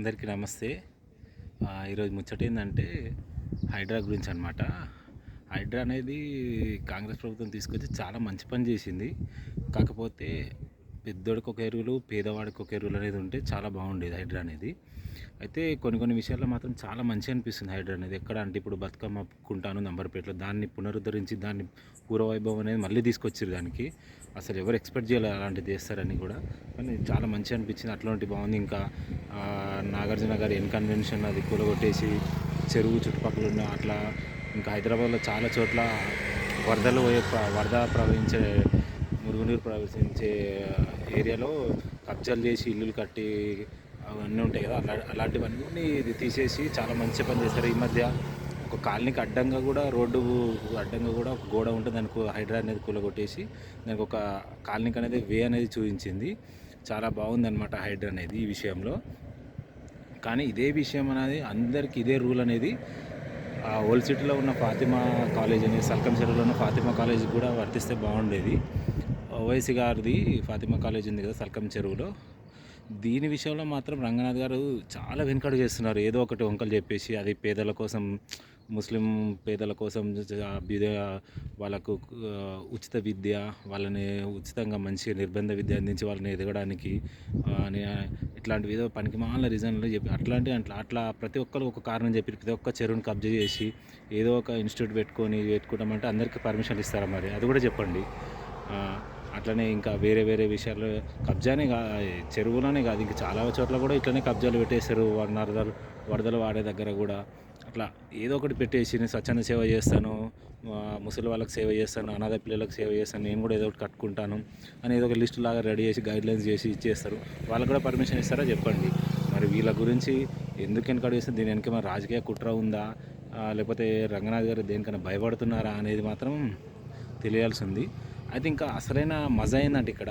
అందరికీ నమస్తే. ఈరోజు ముచ్చట ఏంటంటే హైడ్రా గురించి అనమాట హైడ్రా అనేది కాంగ్రెస్ ప్రభుత్వం తీసుకొచ్చి చాలా మంచి పని చేసింది. కాకపోతే పెద్దోడికి ఒక ఎరువులు పేదవాడికి ఒక ఎరువులు అనేది ఉంటే చాలా బాగుండేది హైడ్రా అనేది. అయితే కొన్ని కొన్ని విషయాల్లో మాత్రం చాలా మంచి అనిపిస్తుంది హైడ్రా అనేది. ఎక్కడ అంటే ఇప్పుడు బతుకమ్మ కుంటాను నంబర్పేటలో దాన్ని పునరుద్ధరించి దాన్ని పూర్వవైభవం అనేది మళ్ళీ తీసుకొచ్చారు దానికి. అసలు ఎవరు ఎక్స్పెక్ట్ చేయలేదు అలాంటిది చేస్తారని కూడా. కానీ చాలా మంచి అనిపించింది. అట్లాంటి బాగుంది. ఇంకా నాగార్జున గారి ఎన్కన్వెన్షన్ అది కూలగొట్టేసి చెరువు చుట్టుపక్కల ఉన్న అట్లా ఇంకా హైదరాబాద్లో చాలా చోట్ల వరదలు పోయే ప్ర- వరద ప్రవహించే మురుగునీరు ప్రవేశించే ఏరియాలో కబ్జాలు చేసి ఇల్లులు కట్టి అవన్నీ ఉంటాయి కదా. అలా అలాంటివన్నీ ఇది తీసేసి చాలా మంచి పని చేస్తారు ఈ మధ్య ఒక కాలనీకి అడ్డంగా కూడా రోడ్డు అడ్డంగా కూడా ఒక గోడ ఉంటుంది. దానికి హైడ్రా అనేది కూలగొట్టేసి దానికి ఒక కాలనీకి అనేది వే అనేది చూపించింది. చాలా బాగుందన్నమాట హైడ్రా అనేది ఈ విషయంలో. కానీ ఇదే విషయం అనేది అందరికీ ఇదే రూల్ అనేది ఆ ఓల్డ్ సిటీలో ఉన్న ఫాతిమా కాలేజ్ అనేది సల్కం ఉన్న ఫాతిమా కాలేజ్ కూడా వర్తిస్తే బాగుండేది. ఓవైసీ గారిది ఫాతిమా కాలేజ్ ఉంది కదా సల్కం చెరువులో. దీని విషయంలో మాత్రం రంగనాథ్ గారు చాలా వెనుకడు చేస్తున్నారు ఏదో ఒకటి వంకలు చెప్పేసి అది పేదల కోసం ముస్లిం పేదల కోసం బీద వాళ్ళకు ఉచిత విద్య వాళ్ళని ఉచితంగా మంచి నిర్బంధ విద్య అందించి వాళ్ళని ఎదగడానికి ఇట్లాంటివి ఏదో పనికి మాల రీజన్లు చెప్పి అట్లాంటి అట్లా అట్లా ప్రతి ఒక్కరు ఒక కారణం చెప్పి ప్రతి ఒక్క చెరువుని కబ్జా చేసి ఏదో ఒక ఇన్స్టిట్యూట్ పెట్టుకొని పెట్టుకుంటామంటే అందరికీ పర్మిషన్ ఇస్తారా మరి? అది కూడా చెప్పండి. అట్లనే ఇంకా వేరే వేరే విషయాలు కబ్జానే కా చెరువులోనే కాదు ఇంకా చాలా చోట్ల కూడా ఇట్లనే కబ్జాలు పెట్టేశారు వరదలు వరదలు వాడే దగ్గర కూడా. అట్లా ఏదో ఒకటి పెట్టేసి నేను స్వచ్ఛంద సేవ చేస్తాను ముసలి వాళ్ళకి సేవ చేస్తాను అనాథ పిల్లలకు సేవ చేస్తాను నేను కూడా ఏదో ఒకటి కట్టుకుంటాను అని ఏదో ఒక లిస్ట్ లాగా రెడీ చేసి గైడ్లైన్స్ చేసి ఇచ్చేస్తారు. వాళ్ళకి కూడా పర్మిషన్ ఇస్తారా చెప్పండి. మరి వీళ్ళ గురించి ఎందుకు వెనకడు చేస్తుంది దీని వెనక రాజకీయ కుట్ర ఉందా? లేకపోతే రంగనాథ్ గారు దేనికైనా భయపడుతున్నారా అనేది మాత్రం తెలియాల్సి ఉంది. అయితే ఇంకా అసలైన మజా ఏంటంటే ఇక్కడ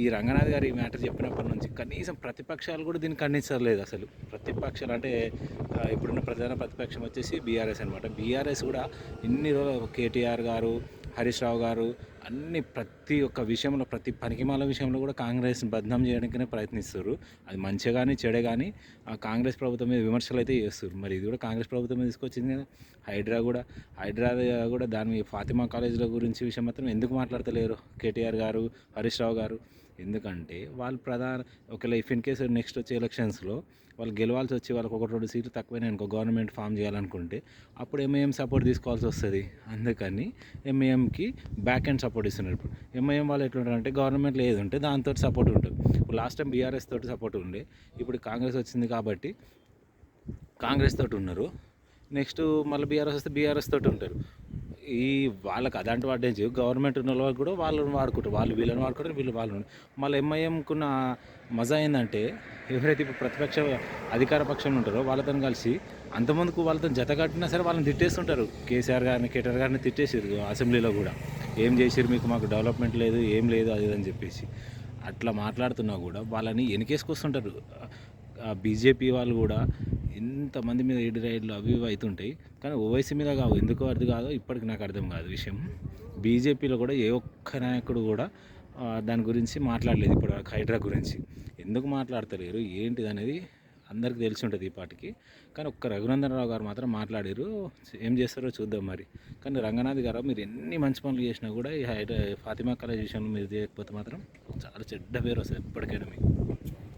ఈ రంగనాథ్ గారు ఈ మ్యాటర్ చెప్పినప్పటి నుంచి కనీసం ప్రతిపక్షాలు కూడా దీన్ని ఖండించలేదు అసలు. ప్రతిపక్షాలు అంటే ఇప్పుడున్న ప్రధాన ప్రతిపక్షం వచ్చేసి బీఆర్ఎస్ అనమాట బీఆర్ఎస్ కూడా ఇన్ని రోజులు కేటీఆర్ గారు హరీష్ రావు గారు అన్ని ప్రతి ఒక్క విషయంలో ప్రతి పనికిమాల విషయంలో కూడా కాంగ్రెస్ని బద్నాం చేయడానికనే ప్రయత్నిస్తారు. అది మంచిగా కానీ చెడే కానీ ఆ కాంగ్రెస్ ప్రభుత్వం మీద విమర్శలు అయితే చేస్తారు. మరి ఇది కూడా కాంగ్రెస్ ప్రభుత్వం మీద తీసుకొచ్చింది కదా. హైడ్రా కూడా హైడ్రా కూడా దాని ఫాతిమా కాలేజీల గురించి విషయం మాత్రం ఎందుకు మాట్లాడతలేరు? కేటీఆర్ గారు హరీష్ రావు గారు. ఎందుకంటే వాళ్ళు ప్రధాన ఒకవేళ ఇఫ్ ఇన్ కేసు నెక్స్ట్ వచ్చే ఎలక్షన్స్లో వాళ్ళు గెలవాల్సి వచ్చి వాళ్ళకి ఒక రెండు సీట్లు తక్కువైనా అనుకో గవర్నమెంట్ ఫామ్ చేయాలనుకుంటే అప్పుడు ఎంఐఎం సపోర్ట్ తీసుకోవాల్సి వస్తుంది. అందుకని ఎంఐఎంకి బ్యాక్ అండ్ సపోర్ట్ ఇస్తున్నారు ఇప్పుడు. ఎంఐఎం వాళ్ళు ఎట్లుంటారంటే గవర్నమెంట్లో ఏది ఉంటే దాంతో సపోర్ట్ ఉంటుంది. ఇప్పుడు లాస్ట్ టైం బీఆర్ఎస్ తోటి సపోర్ట్ ఉండే ఇప్పుడు కాంగ్రెస్ వచ్చింది కాబట్టి కాంగ్రెస్ తోటి ఉన్నారు. నెక్స్ట్ మళ్ళీ బీఆర్ఎస్ వస్తే బీఆర్ఎస్ తోటి ఉంటారు. ఈ వాళ్ళకి అదంటే వాడేంచి గవర్నమెంట్ ఉన్న వాళ్ళు కూడా వాళ్ళని వాడుకుంటారు. వాళ్ళు వీళ్ళని వాడుకుంటారు వీళ్ళు వాళ్ళని మళ్ళీ ఎంఐఎంకున్న మజా ఏంటంటే ఎవరైతే ఇప్పుడు ప్రతిపక్ష అధికార పక్షంలో ఉంటారో వాళ్ళతో కలిసి అంతమందికి వాళ్ళతో జత కట్టినా సరే వాళ్ళని తిట్టేస్తుంటారు. కేసీఆర్ గారిని కేటీఆర్ గారిని తిట్టేసారు అసెంబ్లీలో కూడా. ఏం చేసారు మీకు? మాకు డెవలప్మెంట్ లేదు ఏం లేదు అది అని చెప్పేసి. అట్లా మాట్లాడుతున్నా కూడా వాళ్ళని వెనకేసుకొస్తుంటారు బీజేపీ వాళ్ళు కూడా ఎంతమంది మీద ఏడు రైడ్లు అవి ఇవి అవుతుంటాయి. కానీ ఓవైసీ మీద కావు. ఎందుకు అర్థం కాదో ఇప్పటికి నాకు అర్థం కాదు విషయం. బీజేపీలో కూడా ఏ ఒక్క నాయకుడు కూడా దాని గురించి మాట్లాడలేదు ఇప్పుడు హైడ్రా గురించి. ఎందుకు మాట్లాడతలేరు? ఏంటిది అనేది అందరికీ తెలిసి ఉంటుంది ఈ పాటికి. కానీ ఒక్క రఘునందనరావు గారు మాత్రం మాట్లాడారు. ఏం చేస్తారో చూద్దాం మరి. కానీ రంగనాథ్ గారు మీరు ఎన్ని మంచి పనులు చేసినా కూడా ఈ హైడ్రా ఫాతిమా కాలేజ్ విషయంలో మీరు చేయకపోతే మాత్రం చాలా చెడ్డ పేరు వస్తుంది ఎప్పటికైనా మీకు.